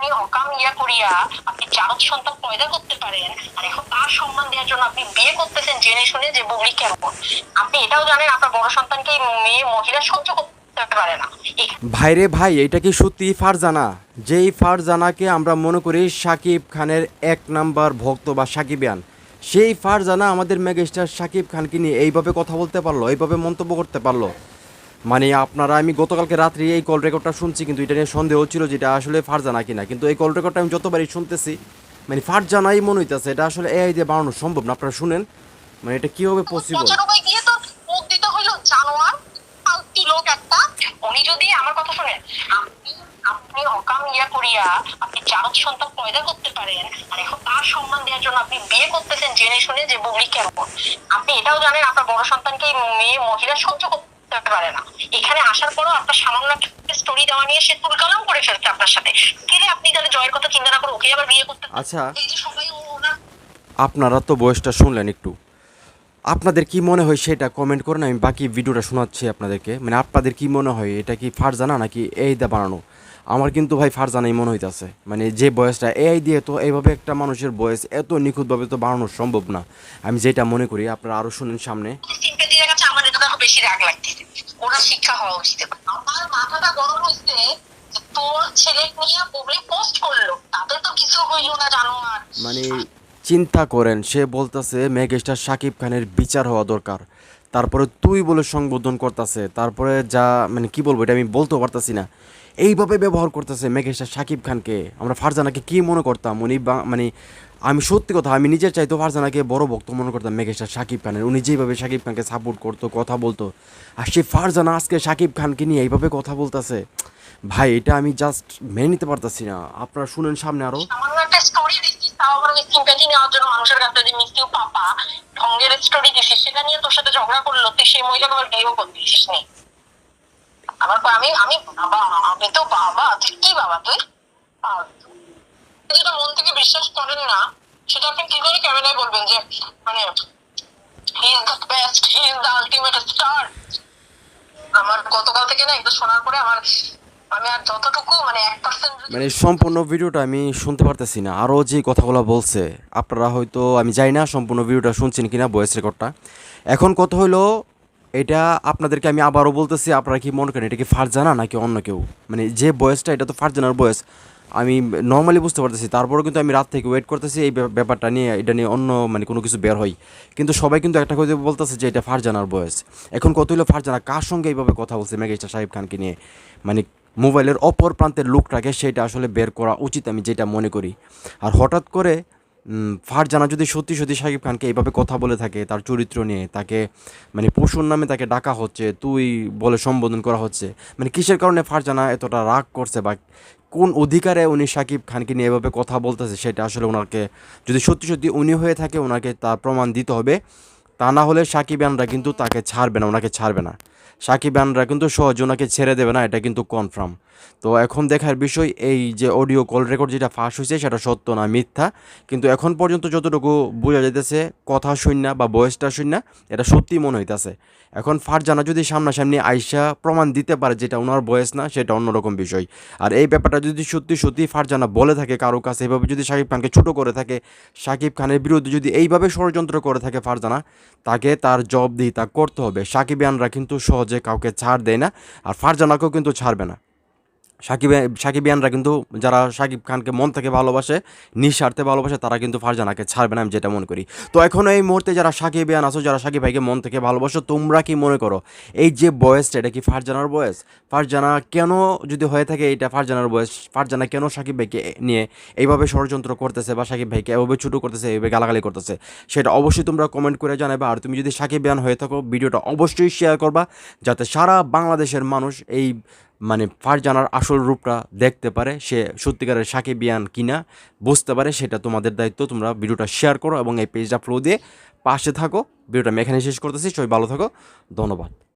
আপনি অকাম ইয়া করিয়া আপনি সন্তান পয়দা করতে পারেন, আর এখন তার সম্মান দেওয়ার জন্য আপনি বিয়ে করতেছেন জেনে শুনে যে কেমন। আপনি এটাও জানেন আপনার বড় সন্তানকে মেয়ে, মহিলা সহ্য করতে ভাইরে ভাই এটা কি সত্যি ফারজানা? যেই ফারজানাকে আমরা মনে করি শাকিব খানের এক নাম্বার ভক্ত বা সাকিবিয়ান, সেই ফারজানা আমাদের মেগাস্টার শাকিব খানকে নিয়ে এইভাবে কথা বলতে পারল, এইভাবে মন্তব্য করতে পারল। মানে আপনারা, আমি গতকালকে রাত্রি এই কল রেকর্ডটা শুনছি, কিন্তু এটা নিয়ে সন্দেহ ছিল যেটা আসলে ফারজানা কিনা। কিন্তু এই কল রেকর্ডটা আমি যতবারই শুনতেছি মানে ফারজানাই মনে হইতেছে এটা আসলে এআই দিয়ে বানানো সম্ভব না। আপনারা শুনেন মানে এটা কীভাবে পসিবল উনি যদি আমার কথা শুনেন, আপনি ইয়া করিয়া আপনি সন্তান পয়দা করতে পারেন, আর এখন তার সম্মান দেওয়ার জন্য আপনি বিয়ে করতেছেন জেনে শুনে যে কেমন। আপনি এটাও জানেন আপনার বড় সন্তানকে মেয়ে মহিলা সহ্য করতে পারে না। এখানে আসার পরও আপনার সামান্য স্টোরি দেওয়া নিয়ে সে তুলকালাম করে ফেলছে আপনার সাথে। কেলে আপনি তাহলে জয়ের কথা চিন্তা না করে ওকে আবার বিয়ে করতে আচ্ছা। এই যে সবাই ওনার আপনারা তো বয়সটা শুনলেন একটু। আপনাদের কি মনে হয় সেটা কমেন্ট করেন আমি বাকি ভিডিওটা শোনাচ্ছি আপনাদেরকে। মানে আপনাদের কি মনে হয় এটা কি ফারজানা নাকি এই দা বানানো? আমার কিন্তু ভাই ফারজানাই মনে হইতেছে। মানে যে বয়সটা এআই দিয়ে তো এইভাবে একটা মানুষের বয়স এত নিখুঁতভাবে তো বানানো সম্ভব না। আমি যেটা মনে করি আপনারা আরও শুনেন সামনে সিম্পেথির কাছে আমার এটা দেখো বেশি রাগ শিক্ষা হওয়া উচিত আমার মাথাটা গরম হয়েছে তোর ছেলে নিয়ে পোস্ট করল, তাতে তো কিছু হইল না, জানো আর মানে চিন্তা করেন, সে বলতেছে মেঘেস্টার সাকিব খানের বিচার হওয়া দরকার। তারপরে তুই বলে সংবোধন করতেছে, তারপরে যা মানে কি বলব, এটা আমি বলতেও পারতাছি না। এইভাবে ব্যবহার করতেছে মেগাস্টার শাকিব খানকে। আমরা ফারজানাকে কি মনে করতাম? উনি মানে আমি সত্যি কথা, আমি নিজের চাইতো ফারজানাকে বড় ভক্ত মনে করতাম মেগাস্টার শাকিব খানের। উনি যেভাবে শাকিব খানকে সাপোর্ট করতো, কথা বলতো, আর সে ফারজানা আজকে শাকিব খানকে নিয়ে এইভাবে কথা বলতেছে। ভাই, এটা আমি জাস্ট মেনে নিতে পারতাছি না। আপনারা শুনেন সামনে দিছিস সেটা নিয়ে তোর সাথে ঝগড়া করল, তুই সেই মহিলাকে আবার বিয়েও করতেছিস নি আমার আমি আমি বাবা, আমি তো বাবা, তুই কি বাবা তুই? যেটা মন থেকে বিশ্বাস করেন না, সেটা আপনি কি করে ক্যামেরায় বলবেন যে মানে মানে মানে সম্পূর্ণ ভিডিওটা আমি শুনতে পারতেছি না। আরও যে কথাগুলো বলছে, আপনারা হয়তো, আমি জানি না সম্পূর্ণ ভিডিওটা শুনছেন কিনা ভয়েস রেকর্ডটা এখন কথা হলো এটা আপনাদেরকে আমি আবারও বলতেছি, আপনারা কি মনে করেন এটা কি ফারজানা নাকি অন্য কেউ? মানে যে বয়সটা, এটা তো ফারজানার বয়স। আমি নর্মালি বুঝতে পারতেছি, তারপরেও কিন্তু আমি রাত থেকে ওয়েট করতেছি, এই ব্যাপারটা নিয়ে, এটা নিয়ে অন্য মানে কোনো কিছু বের হয় কিন্তু সবাই কিন্তু একটা কথা বলতেছে যে এটা ফারজানার বয়স। এখন কত হলো ফারজানা? কার সঙ্গে এইভাবে কথা বলছে মেগাস্টার সাহেব খানকে নিয়ে? মানে মোবাইলের অপর প্রান্তের লোকটাকে সেটা আসলে বের করা উচিত আমি যেটা মনে করি। আর হঠাৎ করে ফারজানা যদি সত্যি সত্যি সাকিব খানকে এইভাবে কথা বলে থাকে, তার চরিত্র নিয়ে, তাকে মানে পশুর নামে তাকে ডাকা হচ্ছে, তুই বলে সম্বোধন করা হচ্ছে মানে কিসের কারণে ফারজানা এতটা রাগ করছে বা কোন অধিকারে উনি সাকিব খানকে নিয়ে এভাবে কথা বলতেছে, সেটা আসলে ওনাকে, যদি সত্যি সত্যি উনি হয়ে থাকে, ওনাকে তার প্রমাণ দিতে হবে। তা না হলে সাকিব আনরা কিন্তু তাকে ছাড়বে না, ওনাকে ছাড়বে না। সাকিবানরা কিন্তু সহজ, ওনাকে ছেড়ে দেবে না, এটা কিন্তু কনফার্ম তো এখন দেখার বিষয় এই যে অডিও কল রেকর্ড যেটা ফাঁস হয়েছে, সেটা সত্য না, মিথ্যা। কিন্তু এখন পর্যন্ত যতটুকু বোঝা যাইতেছে, কথা শূন্য বা বয়সটা শূন্য এটা সত্যি মনে হইতেছে। এখন ফারজানা যদি সামনাসামনি আইসা প্রমাণ দিতে পারে যেটা ওনার বয়স না, সেটা অন্যরকম বিষয়। আর এই ব্যাপারটা যদি সত্যি সত্যি ফারজানা বলে থাকে কারও কাছে, এভাবে যদি শাকিব খানকে ছোটো করে থাকে শাকিব খানের বিরুদ্ধে যদি এইভাবে ষড়যন্ত্র করে থাকে ফারজানা, তাকে তার জবাবদিহিতা করতে হবে। সাকিবিয়ানরা কিন্তু সহজে কাউকে ছাড় দেয় না আর ফারজানাকেও কিন্তু ছাড়বে না। সাকিব সাকিবিয়ানরা কিন্তু যারা সাকিব খানকে মন থেকে ভালোবাসে, নিঃস্বার্থে ভালোবাসে, তারা কিন্তু ফারজানাকে ছাড়বে না, আমি যেটা মনে করি। তো এখন এই মুহূর্তে যারা সাকিবিয়ান আছো, যারা সাকিব ভাইকে মন থেকে ভালোবাসো, তোমরা কি মনে করো? এই যে বয়সটা এটা কি ফারজানার বয়স? ফারজানা কেন যদি হয়ে থাকে, এটা ফারজানার বয়স? ফারজানা কেন সাকিব ভাইকে নিয়ে এইভাবে ষড়যন্ত্র করতেছে বা সাকিব ভাইকে এভাবে ছুটো করতেছে এইভাবে গালাগালি করতেছে? সেটা অবশ্যই তোমরা কমেন্ট করে জানাবে আর তুমি যদি সাকিব বিয়ান হয়ে থাকো, ভিডিওটা অবশ্যই শেয়ার করবা, যাতে সারা বাংলাদেশের মানুষ এই মানে ফারজানার আসল রূপটা দেখতে পারে, সে সত্যিকারের সাকিবিয়ান কিনা বুঝতে পারে, সেটা তোমাদের দায়িত্ব। তোমরা ভিডিওটা শেয়ার করো এবং এই পেজটা ফ্লো দিয়ে পাশে থাকো। ভিডিওটা আমি এখানে শেষ করতেছি, সবাই ভালো থাকো। ধন্যবাদ।